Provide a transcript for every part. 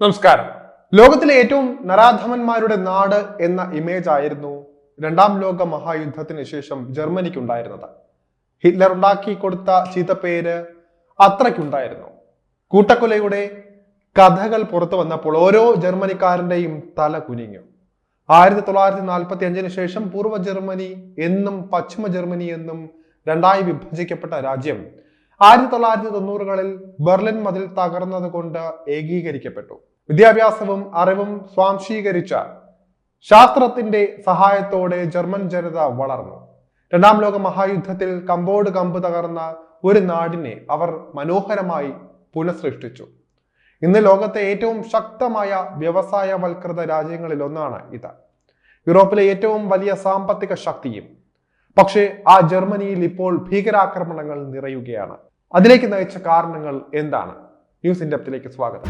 നമസ്കാരം. ലോകത്തിലെ ഏറ്റവും നരാധമന്മാരുടെ നാട് എന്ന ഇമേജ് ആയിരുന്നു രണ്ടാം ലോക മഹായുദ്ധത്തിന് ശേഷം ജർമ്മനിക്കുണ്ടായിരുന്നത്. ഹിറ്റ്ലർ ഉണ്ടാക്കി കൊടുത്ത ചീത്തപ്പേര് അത്രയ്ക്കുണ്ടായിരുന്നു. കൂട്ടക്കൊലയുടെ കഥകൾ പുറത്തു വന്നപ്പോൾ ഓരോ ജർമ്മനിക്കാരന്റെയും തല കുനിഞ്ഞു. ആയിരത്തി തൊള്ളായിരത്തി നാൽപ്പത്തി അഞ്ചിന് ശേഷം പൂർവ ജർമ്മനി എന്നും പശ്ചിമ ജർമ്മനി എന്നും രണ്ടായി വിഭജിക്കപ്പെട്ട രാജ്യം ആയിരത്തി തൊള്ളായിരത്തി തൊണ്ണൂറുകളിൽ ബെർലിൻ മതിൽ തകർന്നത് കൊണ്ട് ഏകീകരിക്കപ്പെട്ടു. വിദ്യാഭ്യാസവും അറിവും സ്വാംശീകരിച്ച ശാസ്ത്രത്തിന്റെ സഹായത്തോടെ ജർമ്മൻ ജനത വളർന്നു. രണ്ടാം ലോക മഹായുദ്ധത്തിൽ കമ്പോട് കമ്പ് തകർന്ന ഒരു നാടിനെ അവർ മനോഹരമായി പുനഃസൃഷ്ടിച്ചു. ഇന്ന് ലോകത്തെ ഏറ്റവും ശക്തമായ വ്യവസായവൽകൃത രാജ്യങ്ങളിൽ ഒന്നാണ് ഇത്. യൂറോപ്പിലെ ഏറ്റവും വലിയ സാമ്പത്തിക ശക്തിയും. പക്ഷേ ആ ജർമ്മനിയിൽ ഇപ്പോൾ ഭീകരാക്രമണങ്ങൾ നിറയുകയാണ്. അതിലേക്ക് നയിച്ച കാരണങ്ങൾ എന്താണ്? ന്യൂസ് ഇൻഡപ്തിലേക്ക് സ്വാഗതം.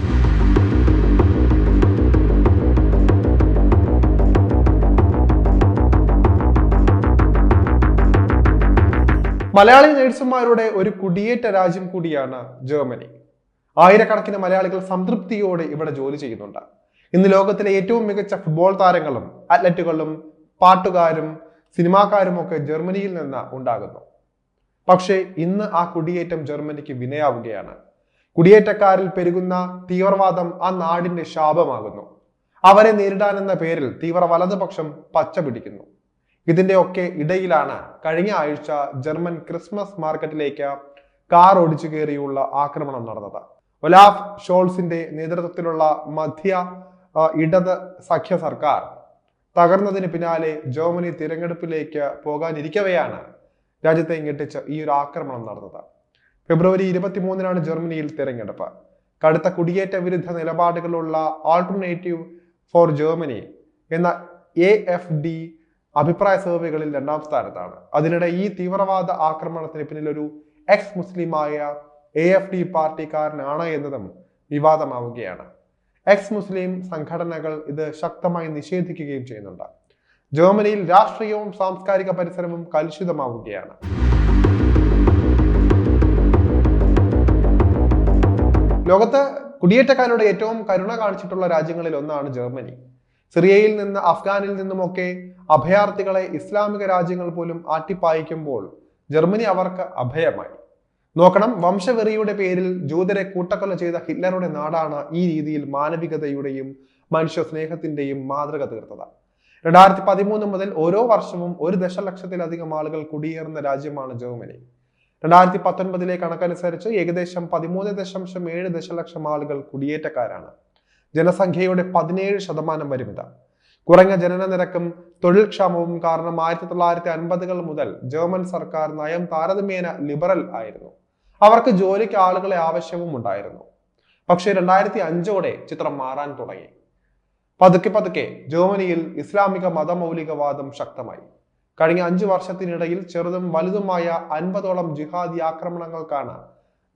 മലയാളി നേഴ്സുമാരുടെ ഒരു കുടിയേറ്റ രാജ്യം കൂടിയാണ് ജർമ്മനി. ആയിരക്കണക്കിന് മലയാളികൾ സംതൃപ്തിയോടെ ഇവിടെ ജോലി ചെയ്യുന്നുണ്ട്. ഇന്ന് ലോകത്തിലെ ഏറ്റവും മികച്ച ഫുട്ബോൾ താരങ്ങളും അത്ലറ്റുകളും പാട്ടുകാരും സിനിമാക്കാരും ഒക്കെ ജർമ്മനിയിൽ നിന്ന് ഉണ്ടാകുന്നു. പക്ഷേ ഇന്ന് ആ കുടിയേറ്റം ജർമ്മനിക്ക് വിനയാവുകയാണ്. കുടിയേറ്റക്കാരിൽ പെരുകുന്ന തീവ്രവാദം ആ നാടിന്റെ ശാപമാകുന്നു. അവരെ നേരിടാനെന്ന പേരിൽ തീവ്ര വലതുപക്ഷം പച്ച പിടിക്കുന്നു. ഇതിന്റെ ഒക്കെ ഇടയിലാണ് കഴിഞ്ഞ ആഴ്ച ജർമ്മൻ ക്രിസ്മസ് മാർക്കറ്റിലേക്ക് കാർ ഓടിച്ചു കയറിയുള്ള ആക്രമണം നടന്നത്. ഒലാഫ് ഷോൾസിന്റെ നേതൃത്വത്തിലുള്ള മധ്യ ഇടത് സഖ്യ സർക്കാർ തകർന്നതിന് പിന്നാലെ ജർമ്മനി തിരഞ്ഞെടുപ്പിലേക്ക് പോകാനിരിക്കവെയാണ് രാജ്യത്തെ ഇങ്ങെട്ടിച്ച ഈ ഒരു ആക്രമണം നടന്നത്. ഫെബ്രുവരി ഇരുപത്തിമൂന്നിനാണ് ജർമ്മനിയിൽ തിരഞ്ഞെടുപ്പ്. കടുത്ത കുടിയേറ്റ വിരുദ്ധ നിലപാടുകളുള്ള ആൾട്ടർനേറ്റീവ് ഫോർ ജർമ്മനി എന്ന എ എഫ് ഡി അഭിപ്രായ സർവേകളിൽ രണ്ടാം സ്ഥാനത്താണ്. അതിനിടെ ഈ തീവ്രവാദ ആക്രമണത്തിന് പിന്നിൽ ഒരു എക്സ് മുസ്ലിമായ എ എഫ് ഡി പാർട്ടിക്കാരനാണ് എന്നതും വിവാദമാവുകയാണ്. എക്സ് മുസ്ലിം സംഘടനകൾ ഇത് ശക്തമായി നിഷേധിക്കുകയും ചെയ്യുന്നുണ്ട്. ജർമ്മനിയിൽ രാഷ്ട്രീയവും സാംസ്കാരിക പരിസരവും കലുഷിതമാവുകയാണ്. ലോകത്ത് കുടിയേറ്റക്കാരുടെ ഏറ്റവും കരുണ കാണിച്ചിട്ടുള്ള രാജ്യങ്ങളിൽ ഒന്നാണ് ജർമ്മനി. സിറിയയിൽ നിന്ന് അഫ്ഗാനിൽ നിന്നുമൊക്കെ അഭയാർത്ഥികളെ ഇസ്ലാമിക രാജ്യങ്ങൾ പോലും ആട്ടിപ്പായിക്കുമ്പോൾ ജർമ്മനി അവർക്ക് അഭയമായി. നോക്കണം വംശവെറിയുടെ പേരിൽ ജൂതരെ കൂട്ടക്കൊല ചെയ്ത ഹിറ്റ്ലറുടെ നാടാണ് ഈ രീതിയിൽ മാനവികതയുടെയും മനുഷ്യ സ്നേഹത്തിന്റെയും മാതൃക തീർത്തത്. രണ്ടായിരത്തി പതിമൂന്ന് മുതൽ ഓരോ വർഷവും ഒരു ദശലക്ഷത്തിലധികം ആളുകൾ കുടിയേറുന്ന രാജ്യമാണ് ജർമ്മനി. രണ്ടായിരത്തി പത്തൊൻപതിലെ കണക്കനുസരിച്ച് ഏകദേശം പതിമൂന്ന് ദശാംശം ഏഴ് ദശലക്ഷം ആളുകൾ കുടിയേറ്റക്കാരാണ്. ജനസംഖ്യയുടെ പതിനേഴ് ശതമാനം വരും കുറഞ്ഞ ജനന നിരക്കും തൊഴിൽ ക്ഷാമവും കാരണം ആയിരത്തി തൊള്ളായിരത്തി അൻപതുകൾ മുതൽ ജർമ്മൻ സർക്കാർ നയം താരതമ്യേന ലിബറൽ ആയിരുന്നു. അവർക്ക് ജോലിക്ക് ആളുകളെ ആവശ്യവും ഉണ്ടായിരുന്നു. പക്ഷേ രണ്ടായിരത്തി അഞ്ചോടെ ചിത്രം മാറാൻ തുടങ്ങി. പതുക്കെ പതുക്കെ ജർമ്മനിയിൽ ഇസ്ലാമിക മതമൗലികവാദം ശക്തമായി. കഴിഞ്ഞ അഞ്ചു വർഷത്തിനിടയിൽ ചെറുതും വലുതുമായ അൻപതോളം ജിഹാദി ആക്രമണങ്ങൾക്കാണ്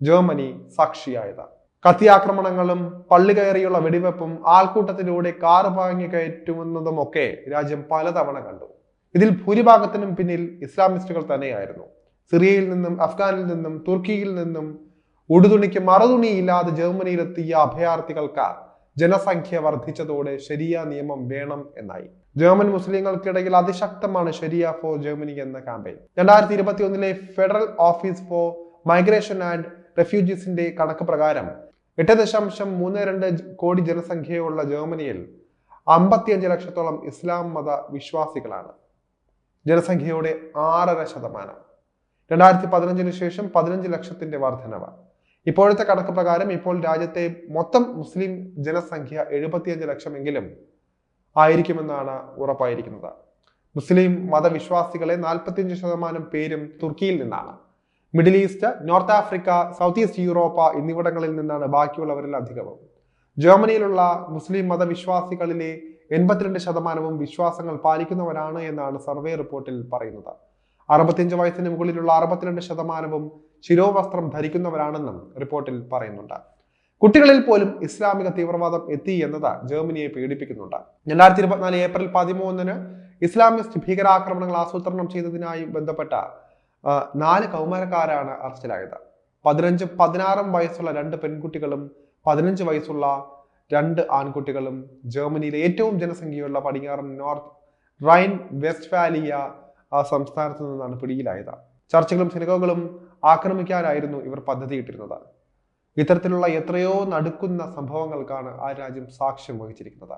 ജർമ്മനി സാക്ഷിയായത്. കത്തിയാക്രമണങ്ങളും പള്ളി കയറിയുള്ള വെടിവെപ്പും ആൾക്കൂട്ടത്തിലൂടെ കാറ് പാങ്ങി കയറ്റുന്നതുമൊക്കെ രാജ്യം പലതവണ കണ്ടു. ഇതിൽ ഭൂരിഭാഗത്തിനും പിന്നിൽ ഇസ്ലാമിസ്റ്റുകൾ തന്നെയായിരുന്നു. സിറിയയിൽ നിന്നും അഫ്ഗാനിൽ നിന്നും തുർക്കിയിൽ നിന്നും ഉടുതുണിക്ക് മറുതുണിയില്ലാതെ ജർമ്മനിയിലെത്തിയ അഭയാർത്ഥികൾക്ക് ജനസംഖ്യ വർദ്ധിച്ചതോടെ ശരിയ നിയമം വേണം എന്നായി. ജർമ്മൻ മുസ്ലിങ്ങൾക്കിടയിൽ അതിശക്തമാണ് ശരിയ ഫോർ ജർമ്മനി എന്ന ക്യാമ്പയിൻ രണ്ടായിരത്തി ഇരുപത്തി ഒന്നിലെ federal office for migration and റെഫ്യൂജീസിന്റെ കണക്ക് പ്രകാരം എട്ട് ദശാംശം മൂന്ന് രണ്ട് കോടി ജനസംഖ്യയുള്ള ജർമ്മനിയിൽ അമ്പത്തിയഞ്ച് ലക്ഷത്തോളം ഇസ്ലാം മത വിശ്വാസികളാണ്. ജനസംഖ്യയുടെ ആറര ശതമാനം. രണ്ടായിരത്തി പതിനഞ്ചിന് ശേഷം പതിനഞ്ച് ലക്ഷത്തിന്റെ വർധനവ്. ഇപ്പോഴത്തെ കണക്ക് പ്രകാരം ഇപ്പോൾ രാജ്യത്തെ മൊത്തം മുസ്ലിം ജനസംഖ്യ എഴുപത്തിയഞ്ച് ലക്ഷമെങ്കിലും ആയിരിക്കുമെന്നാണ് ഉറപ്പായിരിക്കുന്നത്. മുസ്ലിം മതവിശ്വാസികളെ നാൽപ്പത്തിയഞ്ച് ശതമാനം പേരും തുർക്കിയിൽ നിന്നാണ്. Middle East North Africa South East Europe എന്നിവിടങ്ങളിൽ നിന്നാണ് ബാക്കിയുള്ളവരിൽ അധികവും. ജർമ്മനിയിലുള്ള മുസ്ലിം മതവിശ്വാസികളിലെ എൺപത്തിരണ്ട് ശതമാനവും വിശ്വാസങ്ങൾ പാലിക്കുന്നവരാണ് എന്നാണ് സർവേ റിപ്പോർട്ടിൽ പറയുന്നത്. അറുപത്തിയഞ്ച് വയസ്സിന് മുകളിലുള്ള അറുപത്തിരണ്ട് ശതമാനവും ശിരോവസ്ത്രം ധരിക്കുന്നവരാണെന്നും റിപ്പോർട്ടിൽ പറയുന്നുണ്ട്. കുട്ടികളിൽ പോലും ഇസ്ലാമിക തീവ്രവാദം എത്തി എന്നത് ജർമ്മനിയെ പീഡിപ്പിക്കുന്നുണ്ട്. രണ്ടായിരത്തി ഇരുപത്തിനാല് ഏപ്രിൽ പതിമൂന്നിന് ഇസ്ലാമിസ്റ്റ് ഭീകരാക്രമണങ്ങൾ ആസൂത്രണം ചെയ്തതിനായി ബന്ധപ്പെട്ട നാല് കൗമാരക്കാരാണ് അറസ്റ്റിലായത്. പതിനഞ്ച് പതിനാറും വയസ്സുള്ള രണ്ട് പെൺകുട്ടികളും പതിനഞ്ച് വയസ്സുള്ള രണ്ട് ആൺകുട്ടികളും ജർമ്മനിയിലെ ഏറ്റവും ജനസംഖ്യയുള്ള പടിഞ്ഞാറൻ നോർത്ത് റൈൻ വെസ്റ്റ് വാലിയ ആ സംസ്ഥാനത്ത് നിന്നാണ് പിടിയിലായത്. ചർച്ചകളും സിനിമകളും ആക്രമിക്കാനായിരുന്നു ഇവർ പദ്ധതിയിട്ടിരുന്നത്. ഇത്തരത്തിലുള്ള എത്രയോ നടുക്കുന്ന സംഭവങ്ങൾക്കാണ് ആ രാജ്യം സാക്ഷ്യം വഹിച്ചിരിക്കുന്നത്.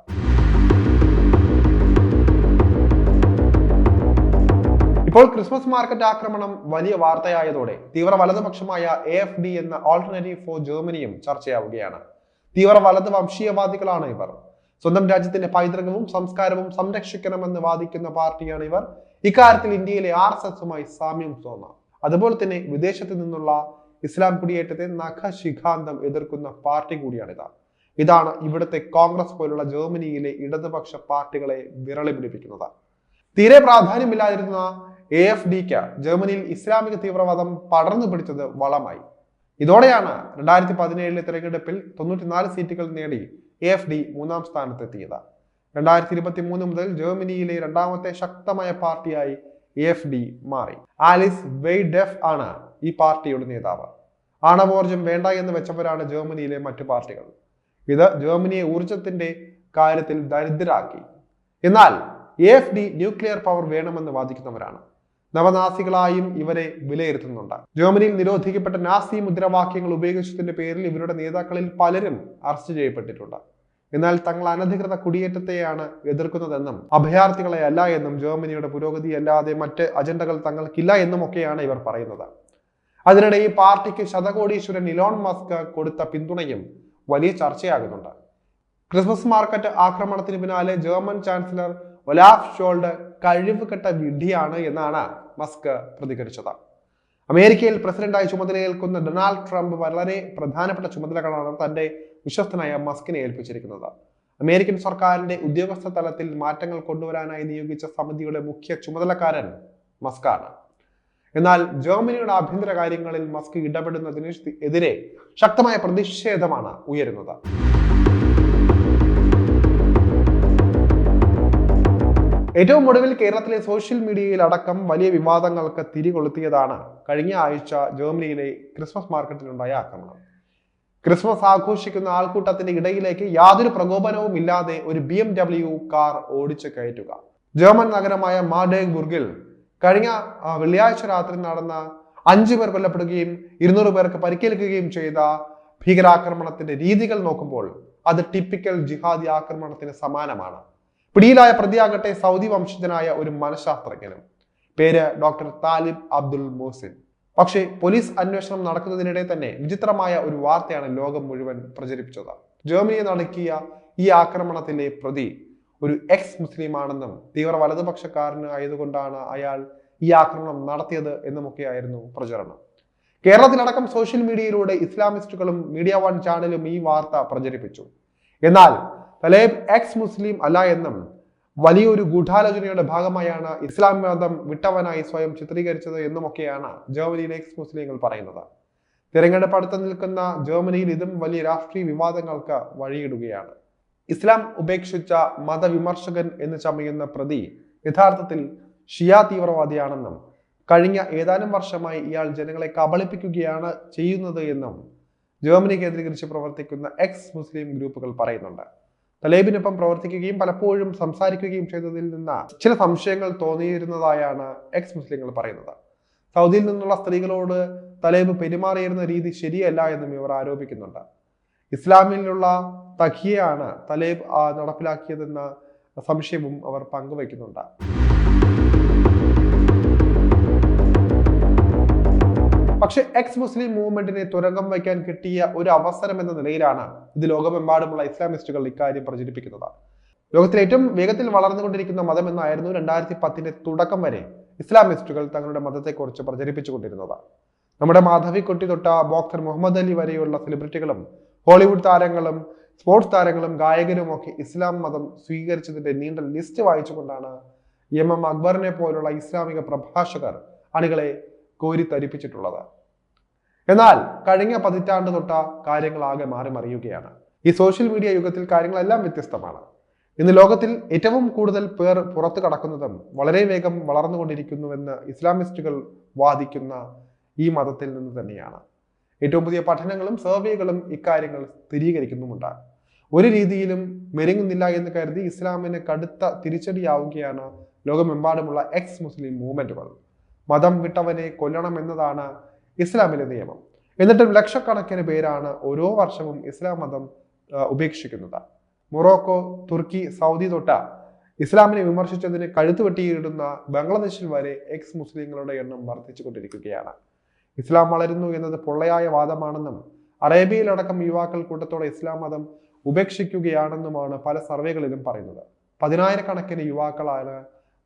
ഇപ്പോൾ ക്രിസ്മസ് മാർക്കറ്റ് ആക്രമണം വലിയ വാർത്തയായതോടെ തീവ്ര വലതുപക്ഷമായ എ എഫ് ഡി എന്ന ഓൾട്ടർനേറ്റീവ് ഫോർ ജർമ്മനിയും ചർച്ചയാവുകയാണ്. തീവ്ര വലത് വംശീയവാദികളാണ് ഇവർ. സ്വന്തം രാജ്യത്തിന്റെ പൈതൃകവും സംസ്കാരവും സംരക്ഷിക്കണമെന്ന് വാദിക്കുന്ന പാർട്ടിയാണ് ഇവർ. ഇക്കാര്യത്തിൽ ഇന്ത്യയിലെ ആർ എസ് എസുമായി സാമ്യം തോന്നാം. അതുപോലെ തന്നെ വിദേശത്ത് നിന്നുള്ള ഇസ്ലാം കുടിയേറ്റത്തെ നഖശിഖാന്തം എതിർക്കുന്ന പാർട്ടി കൂടിയാണിത്. ഇതാണ് ഇവിടുത്തെ കോൺഗ്രസ് പോലുള്ള ജർമ്മനിയിലെ ഇടതുപക്ഷ പാർട്ടികളെ വിരളി പിടിപ്പിക്കുന്നത് തീരെ പ്രാധാന്യമില്ലാതിരുന്ന എ എഫ് ഡിക്ക് ജർമ്മനിയിൽ ഇസ്ലാമിക തീവ്രവാദം പടർന്നു പിടിച്ചത് വളമായി. ഇതോടെയാണ് രണ്ടായിരത്തി പതിനേഴിലെ തെരഞ്ഞെടുപ്പിൽ തൊണ്ണൂറ്റിനാല് സീറ്റുകൾ നേടി എ എഫ് ഡി മൂന്നാം സ്ഥാനത്തെത്തിയത്. രണ്ടായിരത്തി ഇരുപത്തി മൂന്ന് മുതൽ ജർമ്മനിയിലെ രണ്ടാമത്തെ ശക്തമായ പാർട്ടിയായി എഫ് ഡി മാറി. ആലിസ് വെയ്ഡെഫ് ആണ് ഈ പാർട്ടിയുടെ നേതാവ്. ആണവോർജം വേണ്ട എന്ന് വെച്ചവരാണ് ജർമ്മനിയിലെ മറ്റു പാർട്ടികൾ. ഇത് ജർമ്മനിയെ ഊർജത്തിന്റെ കാര്യത്തിൽ ദരിദ്രരാക്കി. എന്നാൽ എഫ് ഡി ന്യൂക്ലിയർ പവർ വേണമെന്ന് വാദിക്കുന്നവരാണ്. നവനാസികളായും ഇവരെ വിലയിരുത്തുന്നുണ്ട്. ജർമ്മനിയിൽ നിരോധിക്കപ്പെട്ട നാസി മുദ്രാവാക്യങ്ങൾ ഉപയോഗിച്ചതിന്റെ പേരിൽ ഇവരുടെ നേതാക്കളിൽ പലരും അറസ്റ്റ് ചെയ്യപ്പെട്ടിട്ടുണ്ട്. എന്നാൽ തങ്ങൾ അനധികൃത കുടിയേറ്റത്തെയാണ് എതിർക്കുന്നതെന്നും അഭയാർത്ഥികളെ അല്ല എന്നും ജർമ്മനിയുടെ പുരോഗതി അല്ലാതെ മറ്റ് അജണ്ടകൾ തങ്ങൾക്കില്ല എന്നുമൊക്കെയാണ് ഇവർ പറയുന്നത്. അതിനിടെ ഈ പാർട്ടിക്ക് ശതകോടീശ്വരൻ ഇലോൺ മസ്ക് കൊടുത്ത പിന്തുണയും വലിയ ചർച്ചയാകുന്നുണ്ട്. ക്രിസ്മസ് മാർക്കറ്റ് ആക്രമണത്തിന് പിന്നാലെ ജർമ്മൻ ചാൻസലർ ഒലാഫ് ഷോൾഡ് കഴിവ് കെട്ട വിഡ്ഢിയാണ് എന്നാണ് മസ്ക് പ്രതികരിച്ചത്. അമേരിക്കയിൽ പ്രസിഡന്റായി ചുമതലയേൽക്കുന്ന ഡൊണാൾഡ് ട്രംപ് വളരെ പ്രധാനപ്പെട്ട ചുമതലകളാണ് തന്റെ വിശ്വസ്തനായ മസ്കിനെ ഏൽപ്പിച്ചിരിക്കുന്നത്. അമേരിക്കൻ സർക്കാരിന്റെ ഉദ്യോഗസ്ഥ തലത്തിൽ മാറ്റങ്ങൾ കൊണ്ടുവരാനായി നിയോഗിച്ച സമിതിയുടെ മുഖ്യ ചുമതലക്കാരൻ മസ്കാണ്. എന്നാൽ ജർമ്മനിയുടെ ആഭ്യന്തര കാര്യങ്ങളിൽ മസ്ക് ഇടപെടുന്നതിന് എതിരെ ശക്തമായ പ്രതിഷേധമാണ് ഉയരുന്നത്. ഏറ്റവും ഒടുവിൽ കേരളത്തിലെ സോഷ്യൽ മീഡിയയിൽ അടക്കം വലിയ വിവാദങ്ങൾക്ക് തിരികൊളുത്തിയതാണ് കഴിഞ്ഞ ആഴ്ച ജർമ്മനിയിലെ ക്രിസ്മസ് മാർക്കറ്റിലുണ്ടായ ആക്രമണം. ക്രിസ്മസ് ആഘോഷിക്കുന്ന ആൾക്കൂട്ടത്തിന്റെ ഇടയിലേക്ക് യാതൊരു പ്രകോപനവും ഇല്ലാതെ ഒരു ബി എം ഡബ്ല്യു കാർ ഓടിച്ചു കയറ്റുക. ജർമ്മൻ നഗരമായ മാഡേബുർഗിൽ കഴിഞ്ഞ വെള്ളിയാഴ്ച രാത്രി നടന്ന അഞ്ചു പേർ കൊല്ലപ്പെടുകയും ഇരുന്നൂറ് പേർക്ക് പരിക്കേൽക്കുകയും ചെയ്ത ഭീകരാക്രമണത്തിന്റെ രീതികൾ നോക്കുമ്പോൾ അത് ടിപ്പിക്കൽ ജിഹാദി ആക്രമണത്തിന് സമാനമാണ്. പിടിയിലായ പ്രതിയാകട്ടെ സൗദി വംശജനായ ഒരു മനഃശാസ്ത്രജ്ഞനും. പേര് ഡോക്ടർ താലിബ് അബ്ദുൽ മോസിൻ പക്ഷേ പോലീസ് അന്വേഷണം നടക്കുന്നതിനിടെ തന്നെ വിചിത്രമായ ഒരു വാർത്തയാണ് ലോകം മുഴുവൻ പ്രചരിപ്പിച്ചത്. ജർമ്മനിയെ നടക്കിയ ഈ ആക്രമണത്തിലെ പ്രതി ഒരു എക്സ് മുസ്ലിം ആണെന്നും തീവ്ര വലതുപക്ഷക്കാരന് ആയതുകൊണ്ടാണ് അയാൾ ഈ ആക്രമണം നടത്തിയത് എന്നുമൊക്കെയായിരുന്നു പ്രചരണം. കേരളത്തിലടക്കം സോഷ്യൽ മീഡിയയിലൂടെ ഇസ്ലാമിസ്റ്റുകളും മീഡിയ വൺ ചാനലും ഈ വാർത്ത പ്രചരിപ്പിച്ചു. എന്നാൽ തലേബ് എക്സ് മുസ്ലിം അല്ല എന്നും വലിയൊരു ഗൂഢാലോചനയുടെ ഭാഗമായാണ് ഇസ്ലാം മതം വിട്ടവനായി സ്വയം ചിത്രീകരിച്ചത് എന്നുമൊക്കെയാണ് ജർമ്മനിയിലെ എക്സ് മുസ്ലിങ്ങൾ പറയുന്നത്. തിരഞ്ഞെടുപ്പ് അടുത്ത് നിൽക്കുന്ന ജർമ്മനിയിൽ ഇതും വലിയ രാഷ്ട്രീയ വിവാദങ്ങൾക്ക് വഴിയിടുകയാണ്. ഇസ്ലാം ഉപേക്ഷിച്ച മതവിമർശകൻ എന്ന് ചമയുന്ന പ്രതി യഥാർത്ഥത്തിൽ ഷിയ തീവ്രവാദിയാണെന്നും കഴിഞ്ഞ ഏതാനും വർഷമായി ഇയാൾ ജനങ്ങളെ കബളിപ്പിക്കുകയാണ് ചെയ്യുന്നത് എന്നും ജർമ്മനി കേന്ദ്രീകരിച്ച് പ്രവർത്തിക്കുന്ന എക്സ് മുസ്ലിം ഗ്രൂപ്പുകൾ പറയുന്നുണ്ട്. തലേബിനൊപ്പം പ്രവർത്തിക്കുകയും പലപ്പോഴും സംസാരിക്കുകയും ചെയ്തതിൽ നിന്ന് ചില സംശയങ്ങൾ തോന്നിയിരുന്നതായാണ് എക്സ് മുസ്ലിങ്ങൾ പറയുന്നത്. സൗദിയിൽ നിന്നുള്ള സ്ത്രീകളോട് തലേബ് പെരുമാറിയിരുന്ന രീതി ശരിയല്ല എന്നും ഇവർ ആരോപിക്കുന്നുണ്ട്. ഇസ്ലാമിലുള്ള തഖിയയാണ് തലേബ് നടപ്പിലാക്കിയതെന്ന സംശയവും അവർ പങ്കുവയ്ക്കുന്നുണ്ട്. പക്ഷെ എക്സ് മുസ്ലിം മൂവ്മെന്റിനെ തുരങ്കം വയ്ക്കാൻ കിട്ടിയ ഒരു അവസരം എന്ന നിലയിലാണ് ഇത് ലോകമെമ്പാടുമുള്ള ഇസ്ലാമിസ്റ്റുകൾ ഇക്കാര്യം പ്രചരിപ്പിക്കുന്നത്. ലോകത്തിലെ ഏറ്റവും വേഗത്തിൽ വളർന്നുകൊണ്ടിരിക്കുന്ന മതം എന്നായിരുന്നു രണ്ടായിരത്തി പത്തിന്റെ തുടക്കം വരെ ഇസ്ലാമിസ്റ്റുകൾ തങ്ങളുടെ മതത്തെക്കുറിച്ച് പ്രചരിപ്പിച്ചുകൊണ്ടിരുന്നത്. നമ്മുടെ മാധവിക്കുട്ടി തൊട്ട ബോക്സർ മുഹമ്മദ് അലി വരെയുള്ള സെലിബ്രിറ്റികളും ഹോളിവുഡ് താരങ്ങളും സ്പോർട്സ് താരങ്ങളും ഗായകരും ഒക്കെ ഇസ്ലാം മതം സ്വീകരിച്ചതിന്റെ നീണ്ട ലിസ്റ്റ് വായിച്ചുകൊണ്ടാണ് എം എം അക്ബറിനെ പോലുള്ള ഇസ്ലാമിക പ്രഭാഷകർ അണികളെ കോരിത്തരിപ്പിച്ചിട്ടുള്ളത് എന്നാൽ കഴിഞ്ഞ പതിറ്റാണ്ട് തൊട്ട കാര്യങ്ങൾ ആകെ മാറി മറിയുകയാണ്. ഈ സോഷ്യൽ മീഡിയ യുഗത്തിൽ കാര്യങ്ങളെല്ലാം വ്യത്യസ്തമാണ്. ഇന്ന് ലോകത്തിൽ ഏറ്റവും കൂടുതൽ പേർ പുറത്തു കടക്കുന്നതും വളരെ വേഗം വളർന്നുകൊണ്ടിരിക്കുന്നുവെന്ന് ഇസ്ലാമിസ്റ്റുകൾ വാദിക്കുന്ന ഈ മതത്തിൽ നിന്ന് തന്നെയാണ്. ഏറ്റവും പുതിയ പഠനങ്ങളും സർവേകളും ഇക്കാര്യങ്ങൾ സ്ഥിരീകരിക്കുന്നുമുണ്ട്. ഒരു രീതിയിലും മെരുങ്ങുന്നില്ല എന്ന് കരുതി ഇസ്ലാമിന് കടുത്ത തിരിച്ചടിയാവുകയാണ് ലോകമെമ്പാടുമുള്ള എക്സ് മുസ്ലിം മൂവ്മെന്റുകൾ മതം വിട്ടവനെ കൊല്ലണം എന്നതാണ് ഇസ്ലാമിലെ നിയമം. എന്നിട്ടും ലക്ഷക്കണക്കിന് പേരാണ് ഓരോ വർഷവും ഇസ്ലാം മതം ഉപേക്ഷിക്കുന്നത്. മൊറോക്കോ തുർക്കി സൗദി തൊട്ട ഇസ്ലാമിനെ വിമർശിച്ചതിന് കഴുത്ത് വെട്ടിയിടുന്ന ബംഗ്ലാദേശിൽ വരെ എക്സ് മുസ്ലിങ്ങളുടെ എണ്ണം വർദ്ധിച്ചുകൊണ്ടിരിക്കുകയാണ്. ഇസ്ലാം വളരുന്നു എന്നത് പൊള്ളയായ വാദമാണെന്നും അറേബ്യയിലടക്കം യുവാക്കൾ കൂട്ടത്തോടെ ഇസ്ലാം മതം ഉപേക്ഷിക്കുകയാണെന്നുമാണ് പല സർവേകളിലും പറയുന്നത്. പതിനായിരക്കണക്കിന് യുവാക്കളാണ്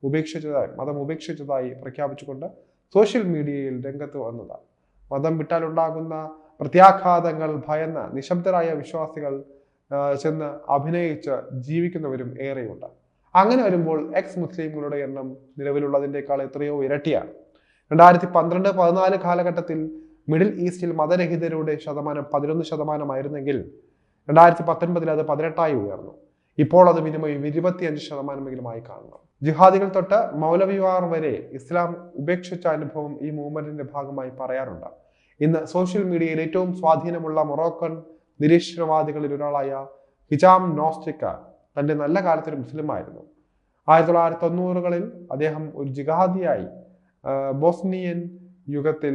ഉപേക്ഷിച്ചതായി മതം ഉപേക്ഷിച്ചതായി പ്രഖ്യാപിച്ചുകൊണ്ട് സോഷ്യൽ മീഡിയയിൽ രംഗത്ത് വന്നതാണ്. മതം വിട്ടാലുണ്ടാകുന്ന പ്രത്യാഘാതങ്ങൾ ഭയന്ന് നിശബ്ദരായ വിശ്വാസികൾ ചെന്ന് അഭിനയിച്ച് ജീവിക്കുന്നവരും ഏറെയുണ്ട്. അങ്ങനെ വരുമ്പോൾ എക്സ് മുസ്ലിങ്ങളുടെ എണ്ണം നിലവിലുള്ളതിന്റെക്കാൾ എത്രയോ ഇരട്ടിയാണ്. രണ്ടായിരത്തി പന്ത്രണ്ട് പതിനാല് കാലഘട്ടത്തിൽ മിഡിൽ ഈസ്റ്റിൽ മതരഹിതരുടെ ശതമാനം പതിനൊന്ന് ശതമാനമായിരുന്നെങ്കിൽ രണ്ടായിരത്തി പത്തൊൻപതിൽ അത് പതിനെട്ടായി ഉയർന്നു. ഇപ്പോൾ അത് മിനിമം ഇരുപത്തിയഞ്ച് ശതമാനമെങ്കിലുമായി കാണണം. ജിഹാദികൾ തൊട്ട് മൗലവിവാർ വരെ ഇസ്ലാം ഉപേക്ഷിച്ച അനുഭവം ഈ മൂവ്മെന്റിന്റെ ഭാഗമായി പറയാറുണ്ട്. ഇന്ന് സോഷ്യൽ മീഡിയയിൽ ഏറ്റവും സ്വാധീനമുള്ള മൊറോക്കൻ നിരീശ്വരവാദികളിൽ ഒരാളായ ഹിജാം നോസ്റ്റിക്ക തന്റെ നല്ല കാലത്തൊരു മുസ്ലിം ആയിരുന്നു. ആയിരത്തി തൊള്ളായിരത്തി തൊണ്ണൂറുകളിൽ അദ്ദേഹം ഒരു ജിഹാദിയായി ബോസ്നിയൻ യുഗത്തിൽ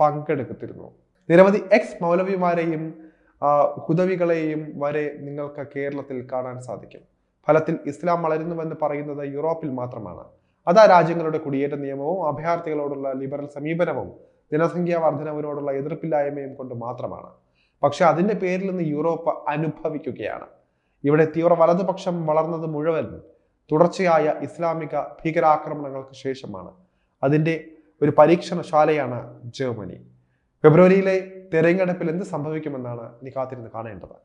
പങ്കെടുത്തിരുന്നു. നിരവധി എക്സ് മൗലവിമാരെയും ഹുദവികളെയും വരെ നിങ്ങൾക്ക് കേരളത്തിൽ കാണാൻ സാധിക്കും. ഫലത്തിൽ ഇസ്ലാം വളരുന്നുവെന്ന് പറയുന്നത് യൂറോപ്പിൽ മാത്രമാണ്. അതാ രാജ്യങ്ങളുടെ കുടിയേറ്റ നിയമവും അഭയാർത്ഥികളോടുള്ള ലിബറൽ സമീപനവും ജനസംഖ്യാ വർധനവിനോടുള്ള എതിർപ്പില്ലായ്മയും കൊണ്ട് മാത്രമാണ്. പക്ഷെ അതിന്റെ പേരിൽ നിന്ന് യൂറോപ്പ് അനുഭവിക്കുകയാണ്. ഇവിടെ തീവ്ര വലതുപക്ഷം വളർന്നത് മുഴുവൻ തുടർച്ചയായ ഇസ്ലാമിക ഭീകരാക്രമണങ്ങൾക്ക് ശേഷമാണ്. അതിന്റെ ഒരു പരീക്ഷണശാലയാണ് ജർമ്മനി. ഫെബ്രുവരിയിലെ തെരഞ്ഞെടുപ്പിൽ എന്ത് സംഭവിക്കുമെന്നാണ് ഇനി കാത്തിരുന്ന് കാണേണ്ടത്.